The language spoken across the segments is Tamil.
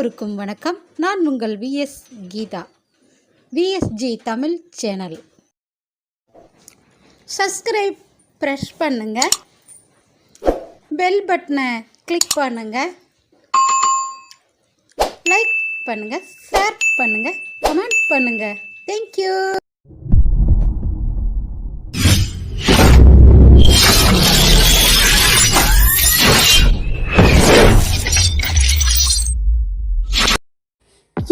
எல்லோருக்கும் வணக்கம். நான் உங்கள் VS Geetha. VSG Tamil channel. Subscribe brush பண்ணுங்க. பெல் பட்டனை கிளிக் பண்ணுங்க. லைக் பண்ணுங்க ஷேர் பண்ணுங்க கமெண்ட் பண்ணுங்க. தேங்க்யூ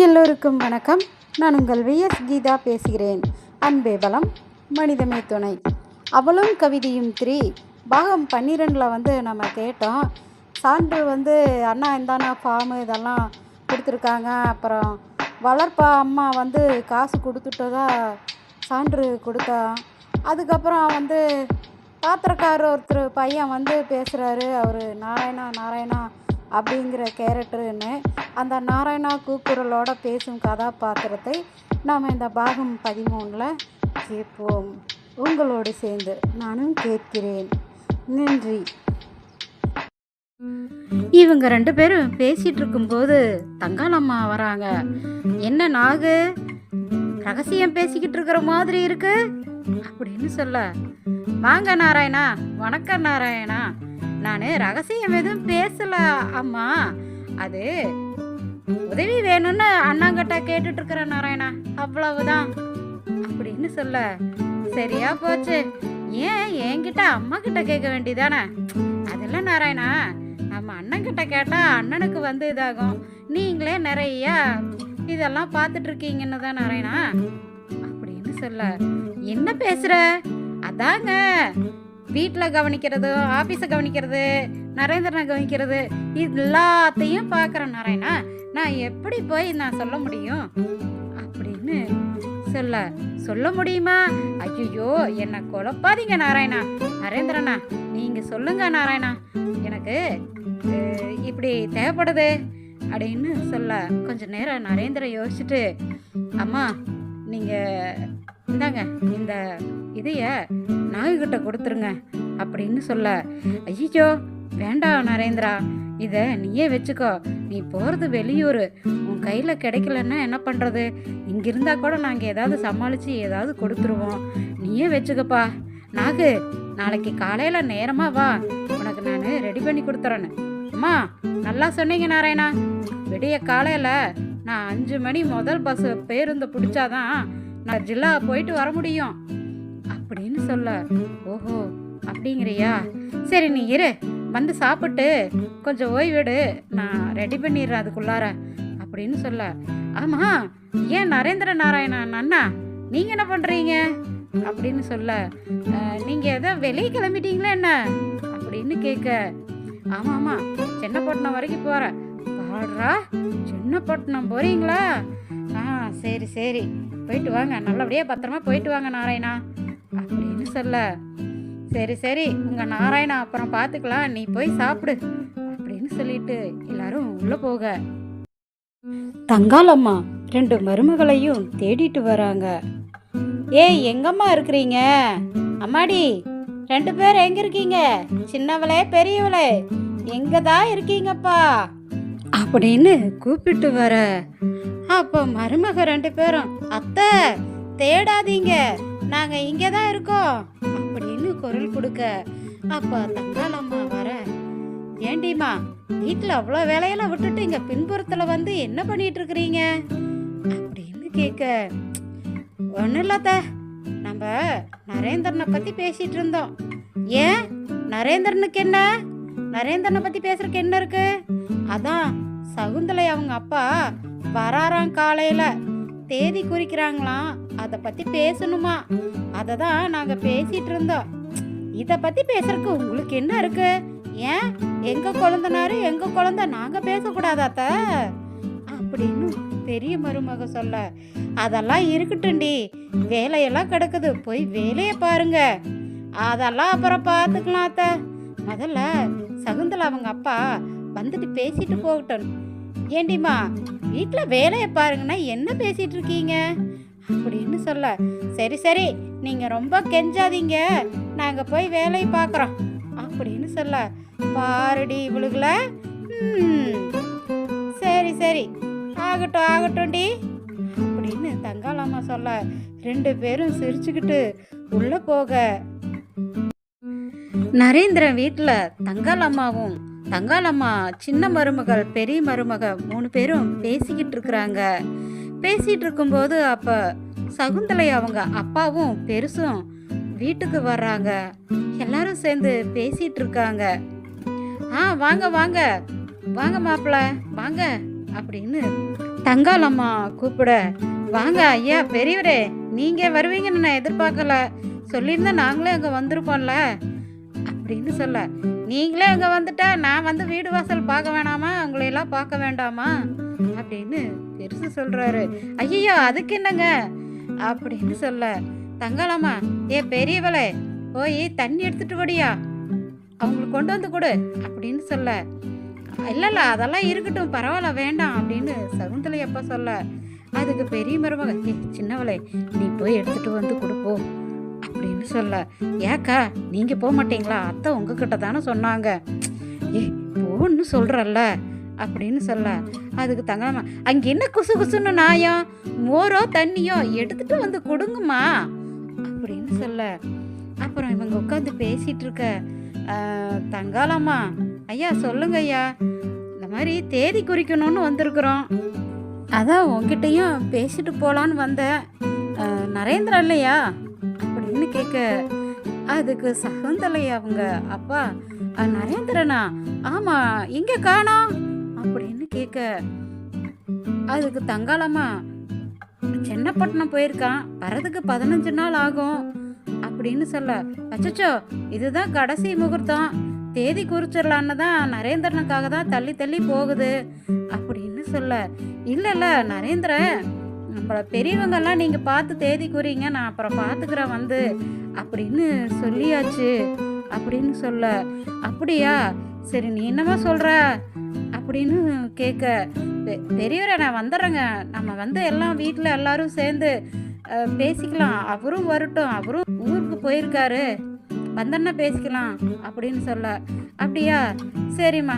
எல்லோருக்கும் வணக்கம். நான் உங்கள் விஎஸ் கீதா பேசுகிறேன். அன்பே பலம் மனிதமே துணை. அவளும் கவிதையும் த்ரீ. பாகம் பன்னிரெண்டில் வந்து நம்ம கேட்டோம். சான்று வந்து அண்ணா இந்தாண்ணா ஃபார்மு இதெல்லாம் கொடுத்துருக்காங்க. அப்புறம் வளர்ப்பா அம்மா வந்து காசு கொடுத்துட்டதா சான்று கொடுத்தா அதுக்கப்புறம் வந்து பாத்திரக்காரர் ஒருத்தர் பையன் வந்து பேசுகிறாரு அவர் நாராயணா நாராயணா அப்படிங்கிற கேரக்டருன்னு அந்த நாராயணா கூக்குரலோட பேசும் கதாபாத்திரத்தை நாம் இந்த பாகம் பதிமூணில் கேட்போம். உங்களோடு சேர்ந்து நானும் கேட்கிறேன். நன்றி. இவங்க ரெண்டு பேரும் பேசிட்டு இருக்கும்போது தங்காளம்மா வராங்க. என்ன நாகு? ரகசியம் பேசிக்கிட்டு இருக்கிற மாதிரி இருக்கு? அப்படின்னு சொல்ல வாங்க நாராயணா வணக்கம் நாராயணா. நான் ரகசியம் எதுவும் பேசல அம்மா. அது உதவி வேணும்னு அண்ணாங்கிட்ட கேட்டுட்டு இருக்கிறேன் நாராயணா அவ்வளவுதான். அப்படின்னு சொல்ல சரியா போச்சு. ஏன் என்கிட்ட அம்மா கிட்ட கேட்க வேண்டியதானே? அதெல்லாம் நாராயணா நம்ம அண்ணன் கிட்ட கேட்டா அண்ணனுக்கு வந்து இதாகும். நீங்களே நிறைய இதெல்லாம் பார்த்துட்டு இருக்கீங்கன்னு தான் நாராயணா. அப்படின்னு சொல்ல என்ன பேசுற? அதாங்க வீட்டில் கவனிக்கிறது ஆஃபீஸை கவனிக்கிறது நரேந்திரனை கவனிக்கிறது எல்லாத்தையும் பார்க்குறேன் நாராயணா நான் எப்படி போய் நான் சொல்ல முடியும்? அப்படின்னு சொல்ல சொல்ல முடியுமா? ஐயோ என்னை குழப்பாதீங்க நாராயணா. நரேந்திரனா நீங்கள் சொல்லுங்க நாராயணா. எனக்கு இப்படி தேவைப்படுது அப்படின்னு சொல்ல கொஞ்சம் நேரம் நரேந்திரன் யோசிச்சுட்டு அம்மா நீங்கள் இந்தாங்க இந்த இதைய நாகுகிட்ட கொடுத்துருங்க அப்படின்னு சொல்ல ஐயோ வேண்டாம் நரேந்திரா இதை நீயே வச்சுக்கோ. நீ போகிறது வெளியூர். உன் கையில் கிடைக்கலன்னா என்ன பண்ணுறது இங்கே இருந்தால் கூட நாங்கள் ஏதாவது சமாளித்து ஏதாவது கொடுத்துருவோம். நீயே வச்சுக்கப்பா. நாகு நாளைக்கு காலையில் நேரமாக வா. உனக்கு நான் ரெடி பண்ணி கொடுத்துறேன்னு அம்மா நல்லா சொன்னீங்க நாராயணா. விடிய காலையில் நான் அஞ்சு மணி முதல் பஸ் பேருந்து பிடிச்சாதான் நான் ஜில்லா போயிட்டு வர முடியும். அப்படின்னு சொல்ல ஓஹோ அப்படிங்கிறியா? சரி நீ இரு. வந்து சாப்பிட்டு கொஞ்சம் ஓய்வெடு. நான் ரெடி பண்ணிடுறேன் அதுக்குள்ளார அப்படின்னு சொல்ல. ஆமா ஏன் நரேந்திர நாராயணன் அண்ணா? நீங்க என்ன பண்றீங்க? அப்படின்னு சொல்ல நீங்கள் நீங்க வெளியே கிளம்பிட்டீங்களா என்ன? அப்படின்னு கேட்க ஆமா ஆமா சென்னப்பட்டினம் வரைக்கும் போறேன். பாடுறா சின்னப்பட்டினம் போறீங்களா? ஆ சரி சரி. போயிட்டு வாங்க. நல்லபடியாக பத்திரமா போயிட்டு வாங்க நாராயணா. அப்படின்னு சொல்ல சரி சரி உங்கள் நாராயணா அப்புறம் பார்த்துக்கலாம் நீ போய் சாப்பிடு அப்படின்னு சொல்லிட்டு எல்லாரும் உள்ளே போக. தங்காளம்மா ரெண்டு மருமகளையும் தேடிட்டு வராங்க. ஏய் எங்கம்மா இருக்கிறீங்க? அம்மாடி ரெண்டு பேர் எங்க இருக்கீங்க? சின்னவளே பெரியவளே எங்க தான் இருக்கீங்கப்பா? அப்படின்னு கூப்பிட்டு வர. அப்போ மருமக ரெண்டு பேரும் அத்தை தேடாதீங்க நாங்க இங்கே தான் இருக்கோம். அப்படின்னு குரல் கொடுக்க அப்ப தங்காளம்மா வர ஏண்டிம்மா வீட்டில் அவ்வளோ வேலையெல்லாம் விட்டுட்டு இங்க பின்புறத்துல வந்து என்ன பண்ணிட்டு இருக்கிறீங்க அப்படின்னு கேட்க ஒன்றும் இல்லாத நம்ம நரேந்திரனை பத்தி பேசிட்டு இருந்தோம் ஏன்? நரேந்திரனுக்கு என்ன? நரேந்திரனை பத்தி பேசுறதுக்கு என்ன இருக்கு? அதான் சகுந்தலை அவங்க அப்பா வராராம் காலையில தேதி குறிக்கிறாங்களாம். அதை பத்தி பேசணுமா? அதை தான் நாங்க பேசிட்டு இருந்தோம் இதை பத்தி பேசுறதுக்கு உங்களுக்கு என்ன இருக்கு? ஏன்? எங்க குழந்தனாரு எங்க குழந்தை? நாங்க பேசக்கூடாதாத்த? அப்படின்னு பெரிய மருமக சொல்ல அதெல்லாம் இருக்கட்டும்டி. வேலையெல்லாம் கிடக்குது. போய் வேலையை பாருங்க. அதெல்லாம் அப்புறம் பார்த்துக்கலாம் அத்த. முதல்ல சகுந்தலா அவங்க அப்பா வந்துட்டு பேசிட்டு போகட்டும். ஏண்டிம்மா வீட்டில் வேலையை பாருங்கன்னா என்ன பேசிட்டு இருக்கீங்க? அப்படின்னு சொல்ல சரி சரி நீங்கள் ரொம்ப கெஞ்சாதீங்க. நாங்கள் போய் வேலையை பார்க்குறோம் அப்படின்னு சொல்ல பாருடி இவளுக்குல சரி சரி ஆகட்டும் ஆகட்டும்டி. அப்படின்னு தங்காளம்மா சொல்ல ரெண்டு பேரும் சிரிச்சுக்கிட்டு உள்ளே போக. நரேந்திரன் வீட்டில் தங்காளம்மாவும் தங்காளம்மா சின்ன மருமகள் பெரிய மருமக மூணு பேரும் பேசிக்கிட்டு இருக்கிறாங்க. பேசிட்டு இருக்கும்போது அப்போ சகுந்தலை அவங்க அப்பாவும் பெருசும் வீட்டுக்கு வர்றாங்க. எல்லாரும் சேர்ந்து பேசிட்டு இருக்காங்க ஆ வாங்க வாங்க. வாங்க மாப்பிள்ள வாங்க. அப்படின்னு தங்காளம்மா கூப்பிட வாங்க ஐயா பெரியவரே நீங்க வருவீங்கன்னு நான் எதிர்பார்க்கல. சொல்லியிருந்தா நாங்களே அங்கே வந்திருப்போம்ல. அப்படின்னு சொல்ல நீங்களே அங்கே வந்துட்டா நான் வந்து வீடு வாசல் பார்க்க வேணாமா? உங்களையெல்லாம் பார்க்க வேண்டாமா? அப்படின்னு பெருசு சொல்கிறாரு ஐயோ அதுக்கு என்னங்க? அப்படின்னு சொல்ல தங்கலாமா ஏ பெரியவளே போய் தண்ணி எடுத்துட்டு வடியா அவங்களுக்கு கொண்டு வந்து கொடு அப்படின்னு சொல்ல இல்லைல்ல அதெல்லாம் இருக்கட்டும் பரவாயில்ல வேண்டாம் அப்படின்னு சகுந்தலை அப்பா சொல்ல அதுக்கு பெரிய மருமக "ஏய், சின்னவளே நீ போய் எடுத்துட்டு வந்து கொடுப்போம் அப்படின்னு சொல்ல. ஏக்கா நீங்கள் போக மாட்டீங்களா? அத்தை உங்ககிட்ட தானே சொன்னாங்க. ஏ போன்னு சொல்கிறல்ல அப்படின்னு சொல்ல. அதுக்கு தங்கம்மா அங்கே என்ன குசு குசுன்னு நாயம்? மோரோ தண்ணியோ எடுத்துட்டு வந்து கொடுங்கம்மா அப்படின்னு சொல்ல. அப்புறம் இவங்க உட்காந்து பேசிகிட்டு இருக்க தங்காலாமா ஐயா சொல்லுங்க ஐயா இந்த மாதிரி தேதி குறிக்கணும்னு வந்திருக்கிறோம். அதான் உங்ககிட்டயும் பேசிட்டு போகலான்னு வந்தேன். நரேந்திரா இல்லையா? அப்படின்னு கேட்க அதுக்கு சகுந்தலை அவங்க அப்பா நரேந்திரனா? ஆமா எங்க காணோம் அப்படின்னு கேட்க அதுக்கு தங்காளம்மா சென்னப்பட்டினம் போயிருக்கான் வரதுக்கு பதினஞ்சு நாள் ஆகும் அப்படின்னு சொல்ல அச்சச்சோ இதுதான் கடைசி முகூர்த்தம் தேதி குறிச்சிடலான்னு தான் நரேந்திரனுக்காக தான் தள்ளி தள்ளி போகுது அப்படின்னு சொல்ல இல்லை இல்லை நரேந்திரன் நம்மள பெரியவங்கெல்லாம் நீங்கள் பார்த்து தேதி குறிங்க நான் அப்புறம் பார்த்துக்கிறேன் வந்து. அப்படின்னு சொல்லியாச்சு. அப்படின்னு சொல்ல அப்படியா? சரி நீ என்னமா சொல்கிற அப்படின்னு கேட்க பெ- பெரியவரை நான் வந்துடுறேங்க. நம்ம வந்து எல்லாம் வீட்டில் எல்லாரும் சேர்ந்து பேசிக்கலாம். அவரும் வரட்டும். அவரும் ஊருக்கு போயிருக்காரு. வந்தோன்னா பேசிக்கலாம் அப்படின்னு சொல்ல. அப்படியா? சரிம்மா.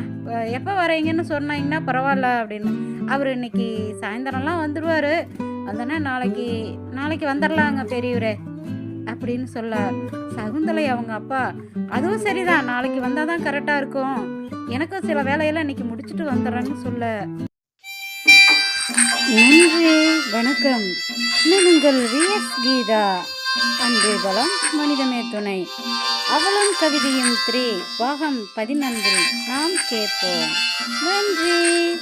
எப்போ வரீங்கன்னு சொன்னீங்கன்னா பரவாயில்ல அப்படின்னு. அவர் இன்னைக்கு சாயந்தரம்லாம் வந்துடுவார் வந்தோன்னா நாளைக்கு நாளைக்கு வந்துடலாங்க பெரியவரே அப்படின்னு சொல்ல. சகுந்தலை அவங்க அப்பா அதுவும் சரிதான். நாளைக்கு வந்தால் தான் கரெக்டாக இருக்கும். எனக்கும் சில வேலையெல்லாம் இன்னைக்கு முடிச்சுட்டு வந்துடுறேன்னு சொல்ல. நன்றி வணக்கம். நான் உங்கள் விஎஸ் கீதா. அன்பே பலம் மனிதமே துணை. அவளும் கவிதையும் த்ரீ பாகம் பதினொன்றில் நாம் கேட்போம். நன்றி.